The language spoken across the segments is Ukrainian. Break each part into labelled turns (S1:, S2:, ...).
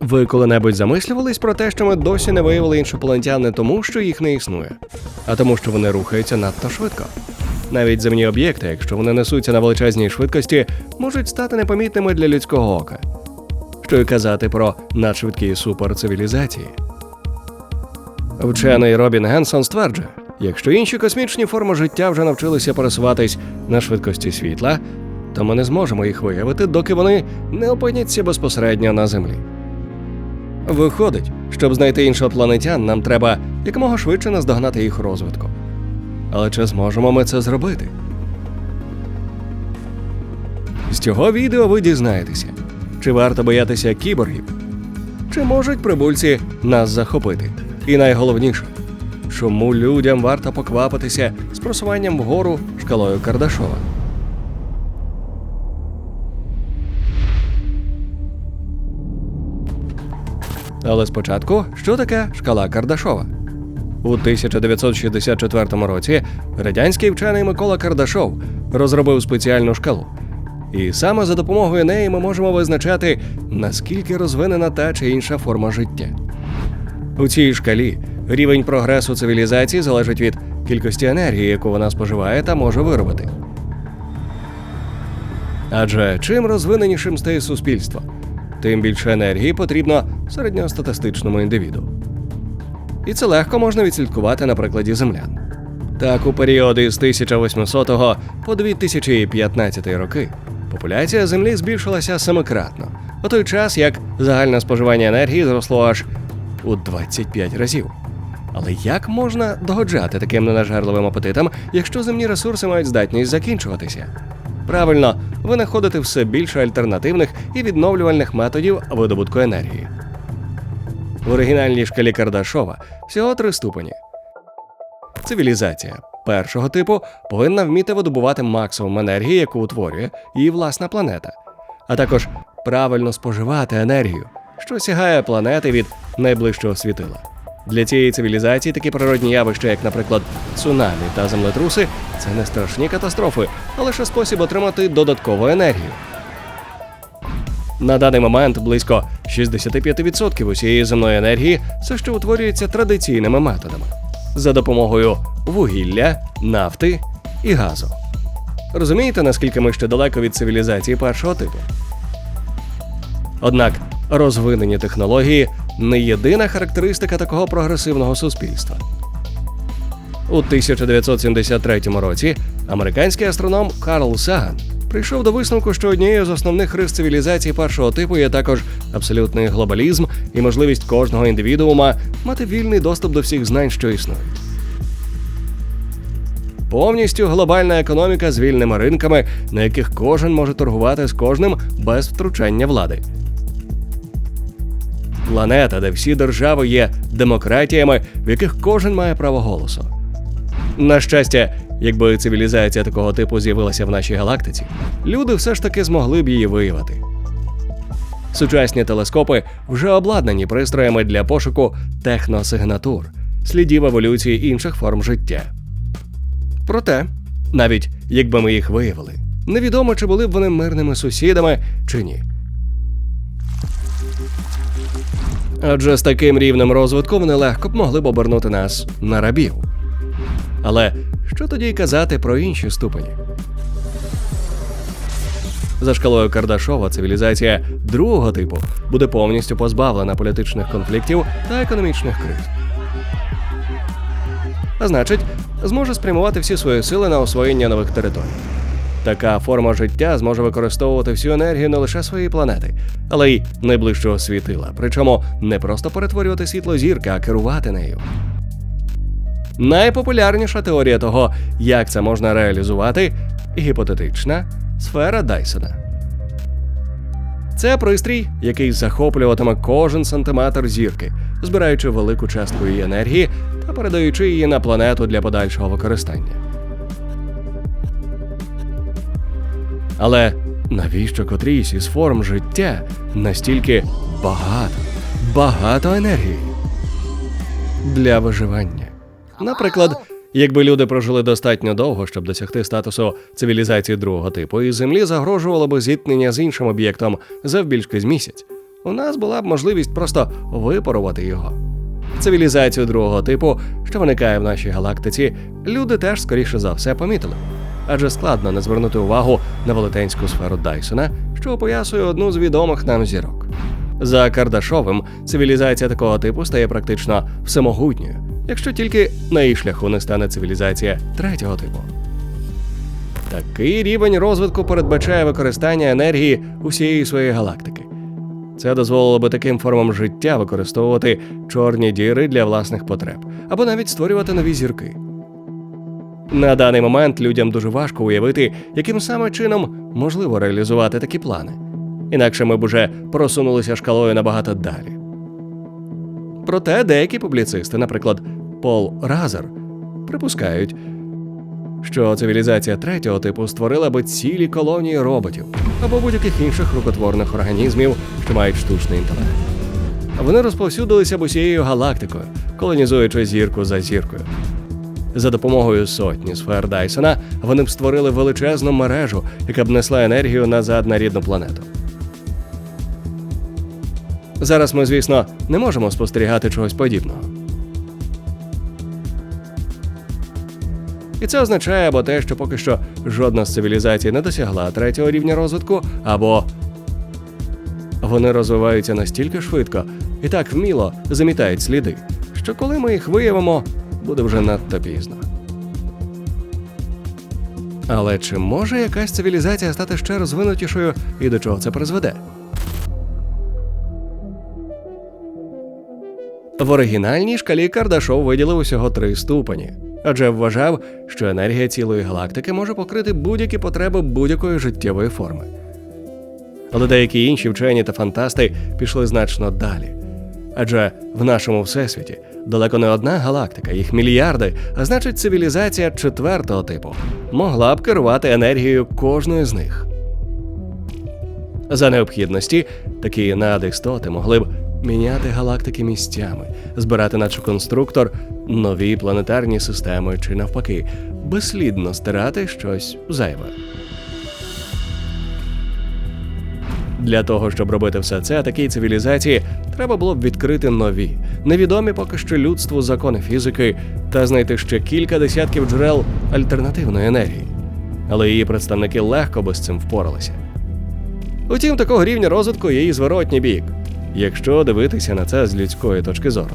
S1: Ви коли-небудь замислювались про те, що ми досі не виявили іншопланетян не тому, що їх не існує, а тому, що вони рухаються надто швидко. Навіть земні об'єкти, якщо вони несуться на величезній швидкості, можуть стати непомітними для людського ока. Що й казати про надшвидкі суперцивілізації. Вчений Робін Генсон стверджує, якщо інші космічні форми життя вже навчилися пересуватись на швидкості світла, то ми не зможемо їх виявити, доки вони не опиняться безпосередньо на землі. Виходить, щоб знайти іншопланетян, нам треба якомога швидше наздогнати їх розвитку. Але чи зможемо ми це зробити? З цього відео ви дізнаєтеся, чи варто боятися кіборгів, чи можуть прибульці нас захопити. І найголовніше, чому людям варто поквапитися з просуванням вгору шкалою Кардашова. Але спочатку, що таке шкала Кардашова? У 1964 році радянський вчений Микола Кардашов розробив спеціальну шкалу. І саме за допомогою неї ми можемо визначати, наскільки розвинена та чи інша форма життя. У цій шкалі рівень прогресу цивілізації залежить від кількості енергії, яку вона споживає та може виробити. Адже чим розвиненішим стає суспільство, тим більше енергії потрібно середньостатистичному індивіду. І це легко можна відслідкувати на прикладі землян. Так, у періоди з 1800 по 2015 роки популяція Землі збільшилася семикратно, у той час як загальне споживання енергії зросло аж у 25 разів. Але як можна догоджати таким ненажерливим апетитам, якщо земні ресурси мають здатність закінчуватися? Правильно, винаходити все більше альтернативних і відновлювальних методів видобутку енергії. В оригінальній шкалі Кардашова всього три ступені. Цивілізація першого типу повинна вміти видобувати максимум енергії, яку утворює її власна планета, а також правильно споживати енергію, що сягає планети від найближчого світила. Для цієї цивілізації такі природні явища, як, наприклад, цунамі та землетруси, це не страшні катастрофи, а лише спосіб отримати додаткову енергію. На даний момент близько 65% усієї земної енергії все ще утворюється традиційними методами за допомогою вугілля, нафти і газу. Розумієте, наскільки ми ще далеко від цивілізації першого типу? Однак розвинені технології не єдина характеристика такого прогресивного суспільства. У 1973 році американський астроном Карл Саган прийшов до висновку, що однією з основних рис цивілізації першого типу є також абсолютний глобалізм і можливість кожного індивідуума мати вільний доступ до всіх знань, що існують. Повністю глобальна економіка з вільними ринками, на яких кожен може торгувати з кожним без втручання влади. Планета, де всі держави є демократіями, в яких кожен має право голосу. На щастя, якби цивілізація такого типу з'явилася в нашій галактиці, люди все ж таки змогли б її виявити. Сучасні телескопи вже обладнані пристроями для пошуку техносигнатур, слідів еволюції інших форм життя. Проте, навіть якби ми їх виявили, невідомо, чи були б вони мирними сусідами чи ні. Адже з таким рівнем розвитку вони легко б могли б обернути нас на рабів. Але що тоді казати про інші ступені? За шкалою Кардашова цивілізація другого типу буде повністю позбавлена політичних конфліктів та економічних криз. А значить, зможе спрямувати всі свої сили на освоєння нових територій. Така форма життя зможе використовувати всю енергію не лише своєї планети, але й найближчого світила. Причому не просто перетворювати світло зірки, а керувати нею. Найпопулярніша теорія того, як це можна реалізувати, гіпотетична сфера Дайсона. Це пристрій, який захоплюватиме кожен сантиметр зірки, збираючи велику частку її енергії та передаючи її на планету для подальшого використання. Але навіщо котрійсь із форм життя настільки багато, багато енергії для виживання? Наприклад, якби люди прожили достатньо довго, щоб досягти статусу цивілізації другого типу, і землі загрожувало би зіткнення з іншим об'єктом завбільшки з місяць, у нас була б можливість просто випарувати його. Цивілізацію другого типу, що виникає в нашій галактиці, люди теж скоріше за все помітили. Адже складно не звернути увагу на велетенську сферу Дайсона, що опоясує одну з відомих нам зірок. За Кардашовим, цивілізація такого типу стає практично всемогутньою, якщо тільки на її шляху не стане цивілізація третього типу. Такий рівень розвитку передбачає використання енергії усієї своєї галактики. Це дозволило би таким формам життя використовувати чорні діри для власних потреб або навіть створювати нові зірки. На даний момент людям дуже важко уявити, яким саме чином можливо реалізувати такі плани. Інакше ми б уже просунулися шкалою набагато далі. Проте деякі публіцисти, наприклад, Пол Разер, припускають, що цивілізація третього типу створила би цілі колонії роботів або будь-яких інших рукотворних організмів, що мають штучний інтелект. Вони розповсюдилися б усією галактикою, колонізуючи зірку за зіркою. За допомогою сотні сфер Дайсона вони б створили величезну мережу, яка б несла енергію назад на рідну планету. Зараз ми, звісно, не можемо спостерігати чогось подібного. І це означає або те, що поки що жодна з цивілізацій не досягла третього рівня розвитку, або вони розвиваються настільки швидко і так вміло замітають сліди, що коли ми їх виявимо, буде вже надто пізно. Але чи може якась цивілізація стати ще розвинутішою і до чого це призведе? В оригінальній шкалі Кардашов виділив усього три ступені, адже вважав, що енергія цілої галактики може покрити будь-які потреби будь-якої життєвої форми. Але деякі інші вчені та фантасти пішли значно далі. Адже в нашому всесвіті далеко не одна галактика, їх мільярди, а значить, цивілізація четвертого типу могла б керувати енергією кожної з них. За необхідності такі надістоти могли б міняти галактики місцями, збирати, наче конструктор, нові планетарні системи чи навпаки, безслідно стирати щось зайве. Для того, щоб робити все це, такій цивілізації треба було б відкрити нові, невідомі поки що людству закони фізики та знайти ще кілька десятків джерел альтернативної енергії. Але її представники легко би з цим впоралися. Утім, такого рівня розвитку є і зворотній бік, якщо дивитися на це з людської точки зору.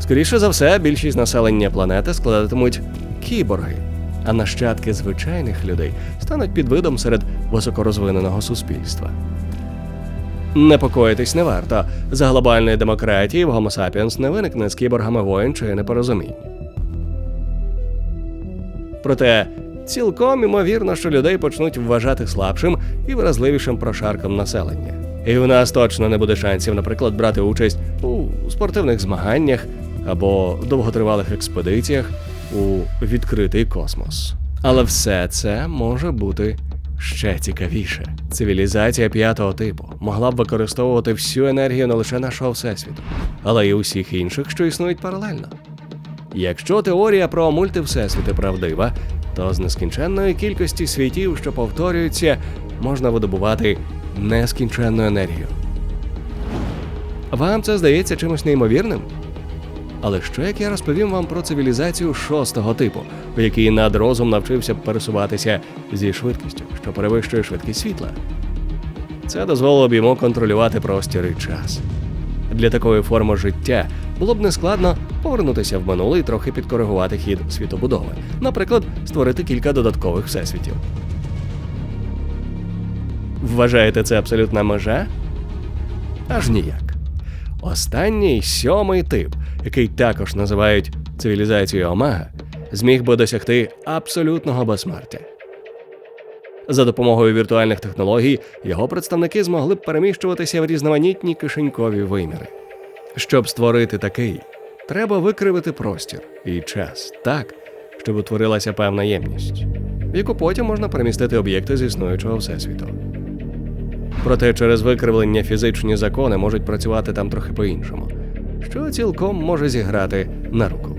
S1: Скоріше за все, більшість населення планети складатимуть кіборги, а нащадки звичайних людей стануть підвидом серед високорозвиненого суспільства. Непокоїтись не варто. За глобальної демократії в Homo sapiens не виникне з кіборгами воїн чи непорозумінь. Проте цілком імовірно, що людей почнуть вважати слабшим і вразливішим прошарком населення. І в нас точно не буде шансів, наприклад, брати участь у спортивних змаганнях або довготривалих експедиціях у відкритий космос. Але все це може бути ще цікавіше. Цивілізація п'ятого типу могла б використовувати всю енергію не лише нашого всесвіту, але й усіх інших, що існують паралельно. Якщо теорія про мультивсесвіти правдива, то з нескінченної кількості світів, що повторюються, можна видобувати нескінченну енергію. Вам це здається чимось неймовірним? Але що як я розповім вам про цивілізацію шостого типу, в якій надрозум навчився пересуватися зі швидкістю, що перевищує швидкість світла? Це дозволило б йому контролювати простір і час. Для такої форми життя було б нескладно повернутися в минуле і трохи підкоригувати хід світобудови, наприклад, створити кілька додаткових всесвітів. Вважаєте це абсолютна межа? Аж ніяк. Останній сьомий тип, який також називають цивілізацією Омега, зміг би досягти абсолютного безсмертя. За допомогою віртуальних технологій його представники змогли б переміщуватися в різноманітні кишенькові виміри. Щоб створити такий, треба викривити простір і час так, щоб утворилася певна ємність, в яку потім можна перемістити об'єкти з існуючого всесвіту. Проте через викривлення фізичні закони можуть працювати там трохи по-іншому, що цілком може зіграти на руку.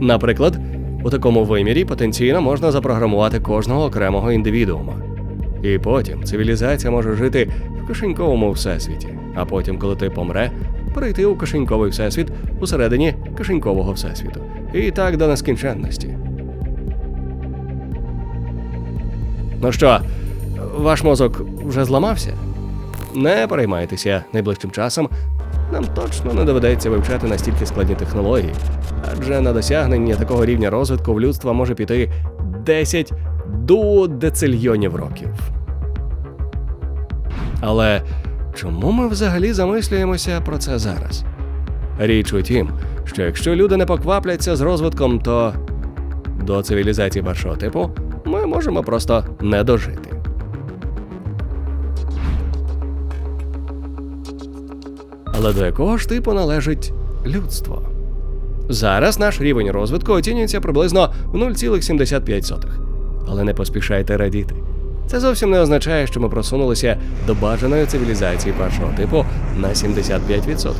S1: Наприклад, у такому вимірі потенційно можна запрограмувати кожного окремого індивідуума. І потім цивілізація може жити в кишеньковому всесвіті, а потім, коли ти помре, перейти у кишеньковий всесвіт усередині кишенькового всесвіту. І так до нескінченності. Ну що, ваш мозок вже зламався? Не переймайтеся найближчим часом. Нам точно не доведеться вивчати настільки складні технології, адже на досягнення такого рівня розвитку в людства може піти 10 до децильйонів років. Але чому ми взагалі замислюємося про це зараз? Річ у тім, що якщо люди не поквапляться з розвитком, то до цивілізації першого типу ми можемо просто не дожити. Але до якого ж типу належить людство? Зараз наш рівень розвитку оцінюється приблизно в 0,75. Але не поспішайте радіти. Це зовсім не означає, що ми просунулися до бажаної цивілізації першого типу на 75%.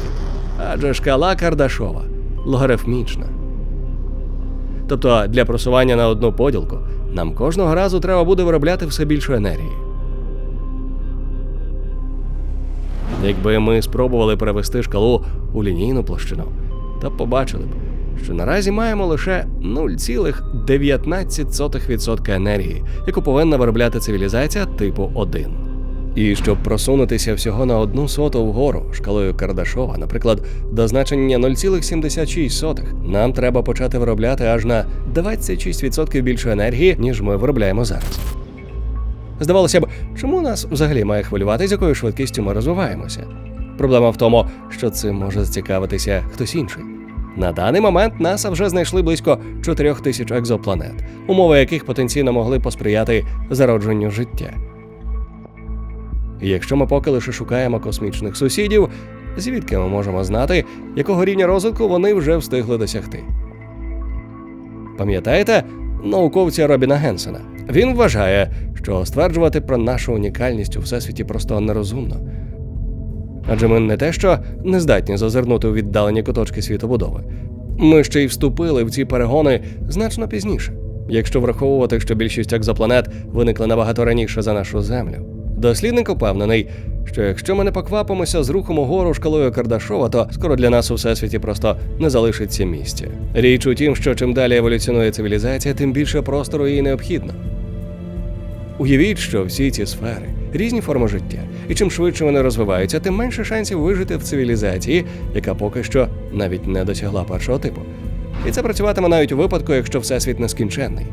S1: Адже шкала Кардашова логарифмічна. Тобто для просування на одну поділку нам кожного разу треба буде виробляти все більше енергії. Якби ми спробували перевести шкалу у лінійну площину, то побачили б, що наразі маємо лише 0,19% енергії, яку повинна виробляти цивілізація типу 1. І щоб просунутися всього на одну соту вгору шкалою Кардашова, наприклад, до значення 0,76, нам треба почати виробляти аж на 26% більше енергії, ніж ми виробляємо зараз. Здавалося б, чому нас взагалі має хвилювати, з якою швидкістю ми розвиваємося? Проблема в тому, що цим може зацікавитися хтось інший. На даний момент НАСА вже знайшли близько 4 тисяч екзопланет, умови яких потенційно могли посприяти зародженню життя. Якщо ми поки лише шукаємо космічних сусідів, звідки ми можемо знати, якого рівня розвитку вони вже встигли досягти? Пам'ятаєте науковця Робіна Генсена? Він вважає, що стверджувати про нашу унікальність у всесвіті просто нерозумно. Адже ми не те, що не здатні зазирнути у віддалені куточки світобудови. Ми ще й вступили в ці перегони значно пізніше, якщо враховувати, що більшість екзопланет виникли набагато раніше за нашу землю. Дослідник упевнений, що якщо ми не поквапимося з рухом угору шкалою Кардашова, то скоро для нас у всесвіті просто не залишиться місця. Річ у тім, що чим далі еволюціонує цивілізація, тим більше простору їй необхідно. Уявіть, що всі ці сфери різні форми життя, і чим швидше вони розвиваються, тим менше шансів вижити в цивілізації, яка поки що навіть не досягла першого типу. І це працюватиме навіть у випадку, якщо всесвіт нескінченний.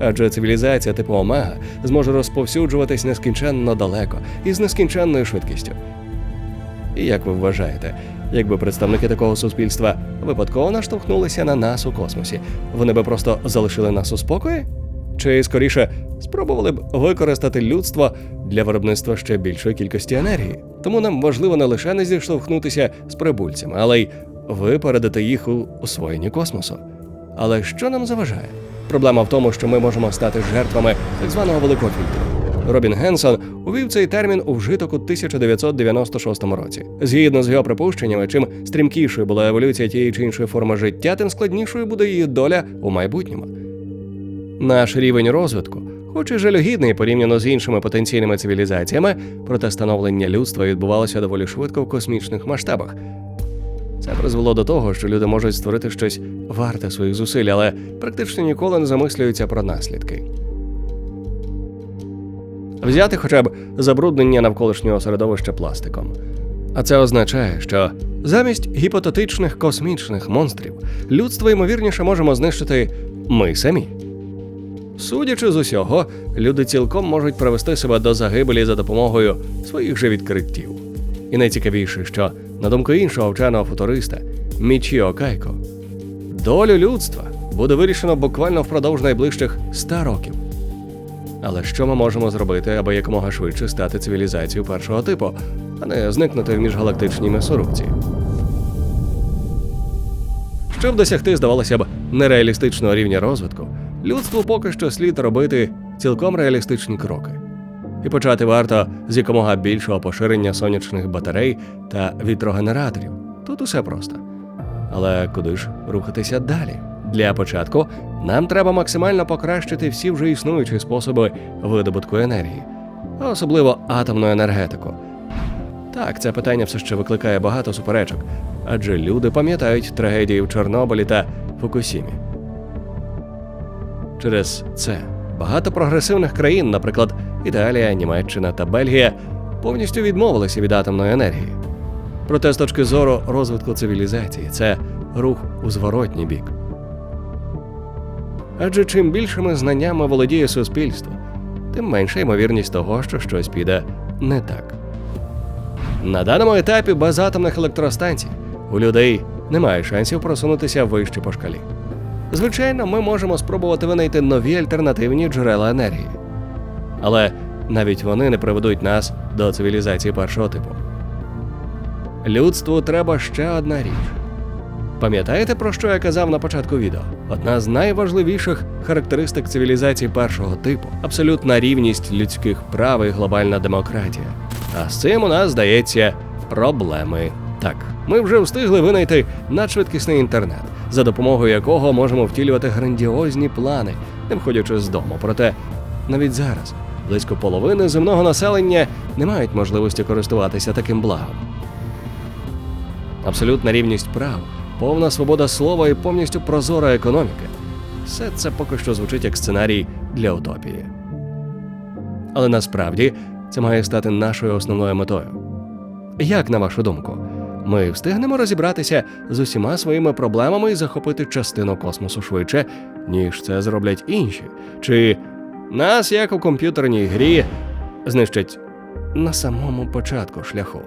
S1: Адже цивілізація типу Омега зможе розповсюджуватись нескінченно далеко і з нескінченною швидкістю. І як ви вважаєте, якби представники такого суспільства випадково наштовхнулися на нас у космосі, вони би просто залишили нас у спокої? Чи скоріше спробували б використати людство для виробництва ще більшої кількості енергії? Тому нам важливо не лише не зіштовхнутися з прибульцями, але й випередити їх у освоєнні космосу. Але що нам заважає? Проблема в тому, що ми можемо стати жертвами так званого великого фільтру. Робін Генсон увів цей термін у вжиток у 1996 році. Згідно з його припущеннями, чим стрімкішою була еволюція тієї чи іншої форми життя, тим складнішою буде її доля у майбутньому. Наш рівень розвитку, хоч і жалюгідний порівняно з іншими потенційними цивілізаціями, проте становлення людства відбувалося доволі швидко в космічних масштабах. Це призвело до того, що люди можуть створити щось варте своїх зусиль, але практично ніколи не замислюються про наслідки. Взяти хоча б забруднення навколишнього середовища пластиком. А це означає, що замість гіпотетичних космічних монстрів людство ймовірніше можемо знищити ми самі. Судячи з усього, люди цілком можуть привести себе до загибелі за допомогою своїх же відкриттів. І найцікавіше, що, на думку іншого вченого футуриста Мічіо Кайко, долю людства буде вирішено буквально впродовж найближчих 100 років. Але що ми можемо зробити, аби якомога швидше стати цивілізацією першого типу, а не зникнути в міжгалактичній м'ясорубці? Щоб досягти, здавалося б, нереалістичного рівня розвитку, людству поки що слід робити цілком реалістичні кроки. І почати варто з якомога більшого поширення сонячних батарей та вітрогенераторів. Тут усе просто. Але куди ж рухатися далі? Для початку нам треба максимально покращити всі вже існуючі способи видобутку енергії. а особливо атомну енергетику. Так, це питання все ще викликає багато суперечок, адже люди пам'ятають трагедії в Чорнобилі та Фукусімі. Через це багато прогресивних країн, наприклад, Італія, Німеччина та Бельгія, повністю відмовилися від атомної енергії. Проте, з точки зору розвитку цивілізації, це рух у зворотній бік. Адже чим більшими знаннями володіє суспільство, тим менша ймовірність того, що щось піде не так. На даному етапі без атомних електростанцій у людей немає шансів просунутися вище по шкалі. Звичайно, ми можемо спробувати винайти нові альтернативні джерела енергії. Але навіть вони не приведуть нас до цивілізації першого типу. Людству треба ще одна річ. Пам'ятаєте, про що я казав на початку відео? Одна з найважливіших характеристик цивілізації першого типу абсолютна рівність людських прав і глобальна демократія. А з цим у нас здається проблеми. Так, ми вже встигли винайти надшвидкісний інтернет, за допомогою якого можемо втілювати грандіозні плани, не виходячи з дому. Проте навіть зараз близько половини земного населення не мають можливості користуватися таким благом. Абсолютна рівність прав, повна свобода слова і повністю прозора економіка. Все це поки що звучить як сценарій для утопії. Але насправді це має стати нашою основною метою. Як на вашу думку, ми встигнемо розібратися з усіма своїми проблемами і захопити частину космосу швидше, ніж це зроблять інші? Чи нас, як у комп'ютерній грі, знищать на самому початку шляху?